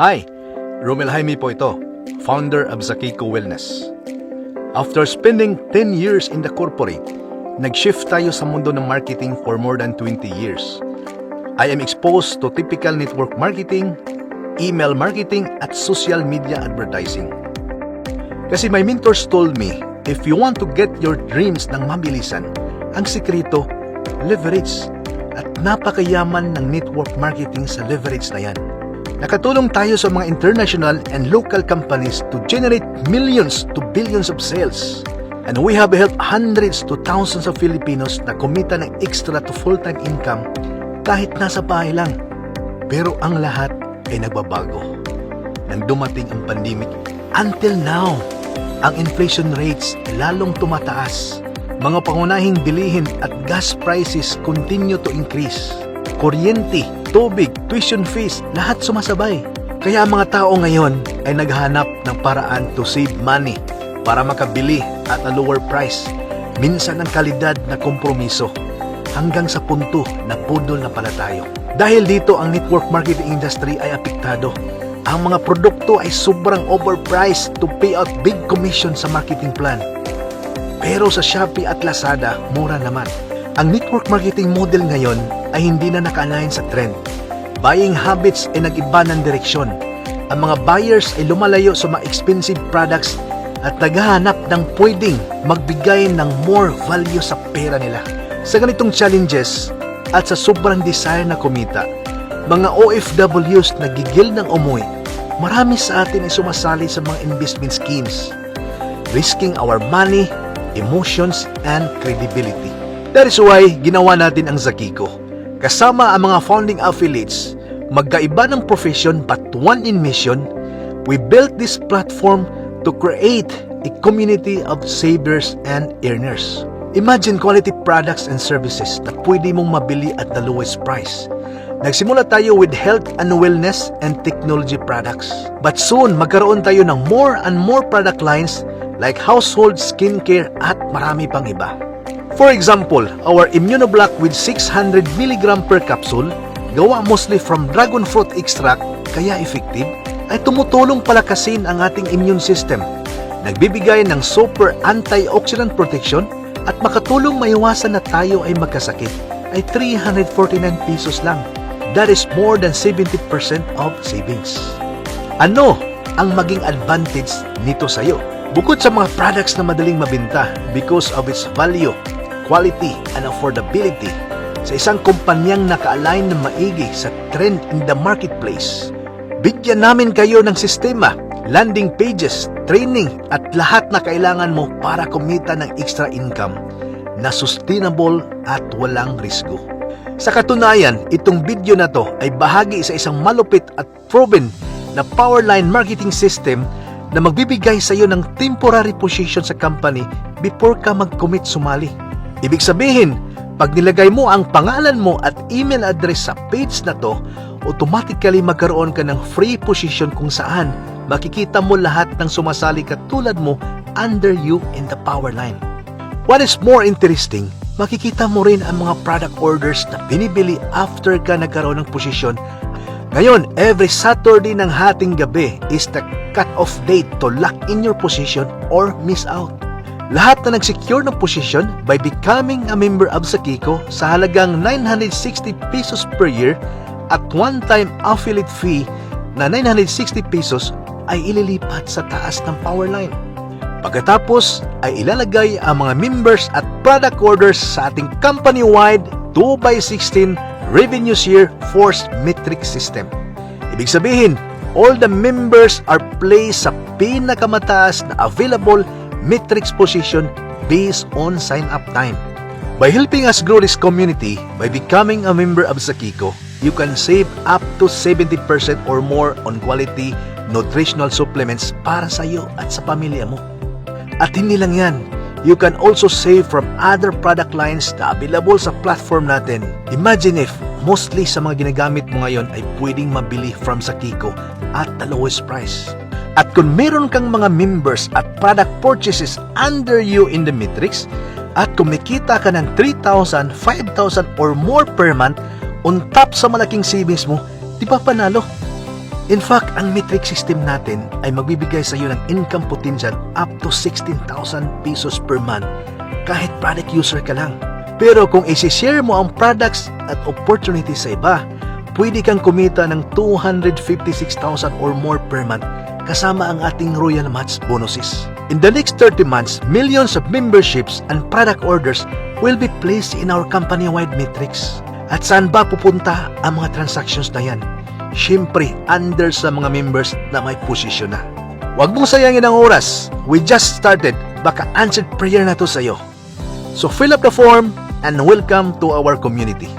Hi! Romel Jaime po ito, founder of Zakiko Wellness. After spending 10 years in the corporate, nag-shift tayo sa mundo ng marketing for more than 20 years. I am exposed to typical network marketing, email marketing, at social media advertising. Kasi my mentors told me, if you want to get your dreams ng mabilisan, ang sikreto, leverage. At napakayaman ng network marketing sa leverage na yan. Nakatulong tayo sa mga international and local companies to generate millions to billions of sales. And we have helped hundreds to thousands of Filipinos na kumita ng extra to full-time income kahit nasa bahay lang. Pero ang lahat ay nagbabago. Nang dumating ang pandemic, until now, ang inflation rates ay lalong tumataas. Mga pangunahing bilihin at gas prices continue to increase. Kuryente, tubig, tuition fees, lahat sumasabay. Kaya ang mga tao ngayon ay naghanap ng paraan to save money para makabili at a lower price. Minsan ang kalidad na kompromiso hanggang sa punto na budol na pala tayo. Dahil dito ang network marketing industry ay apektado. Ang mga produkto ay sobrang overpriced to pay out big commission sa marketing plan. Pero sa Shopee at Lazada, mura naman. Ang network marketing model ngayon ay hindi na naka-align sa trend. Buying habits ay nag-iba ng direksyon. Ang mga buyers ay lumalayo sa mga expensive products at naghahanap ng pwedeng magbigay ng more value sa pera nila. Sa ganitong challenges at sa sobrang desire na kumita, mga OFWs na gigil ng umuwi, marami sa atin ay sumasali sa mga investment schemes, risking our money, emotions, and credibility. That is why ginawa natin ang Zakiko. Kasama ang mga founding affiliates, magkaiba ng profession but one in mission, we built this platform to create a community of savers and earners. Imagine quality products and services na pwede mong mabili at the lowest price. Nagsimula tayo with health and wellness and technology products. But soon, magkaroon tayo ng more and more product lines like household skincare at marami pang iba. For example, our Immunoblock with 600 mg per capsule, gawa mostly from dragon fruit extract, kaya effective, ay tumutulong palakasin ang ating immune system. Nagbibigay ng super antioxidant protection at makatulong maiwasan na tayo ay magkasakit ay 349 pesos lang. That is more than 70% of savings. Ano ang maging advantage nito sa iyo? Bukod sa mga products na madaling mabenta because of its value, quality, and affordability, sa isang kumpanyang naka-align na maigi sa trend in the marketplace, bigyan namin kayo ng sistema, landing pages, training, at lahat na kailangan mo para kumita ng extra income na sustainable at walang risgo. Sa katunayan, itong video na to ay bahagi sa isang malupit at proven na powerline marketing system na magbibigay sa iyo ng temporary position sa company before ka mag-commit sumali. Ibig sabihin, pag nilagay mo ang pangalan mo at email address sa page na to, automatically magkaroon ka ng free position kung saan makikita mo lahat ng sumasali katulad mo under you in the power line. What is more interesting, makikita mo rin ang mga product orders na binibili after ka nagkaroon ng posisyon. Ngayon, every Saturday ng hating gabi is the cut-off date to lock in your position or miss out. Lahat na nag-secure ng position by becoming a member of Sakiko sa halagang 960 pesos per year at one-time affiliate fee na 960 pesos ay ililipat sa taas ng power line. Pagkatapos ay ilalagay ang mga members at product orders sa ating company-wide 2x16 revenue share forced metric system. Ibig sabihin, all the members are placed sa pinakamataas na available metrics position based on sign-up time. By helping us grow this community by becoming a member of Sakiko, you can save up to 70% or more on quality nutritional supplements para sa iyo at sa pamilya mo. At hindi lang yan, you can also save from other product lines na available sa platform natin. Imagine if mostly sa mga ginagamit mo ngayon ay pwedeng mabili from Sakiko at the lowest price. At kung meron kang mga members at product purchases under you in the matrix, at kumikita ka ng 3,000, 5,000 or more per month on top sa malaking savings mo, di ba panalo? In fact, ang metric system natin ay magbibigay sa iyo ng income potential up to 16,000 pesos per month kahit product user ka lang. Pero kung isi-share mo ang products at opportunities sa iba, pwede kang kumita ng 256,000 or more per month kasama ang ating Royal Match bonuses. In the next 30 months, millions of memberships and product orders will be placed in our company-wide metrics. At saan ba pupunta ang mga transactions na yan? Siyempre, under sa mga members na may posisyon na. Huwag mong sayangin ang oras. We just started. Baka answered prayer na to sa'yo. So fill up the form and welcome to our community.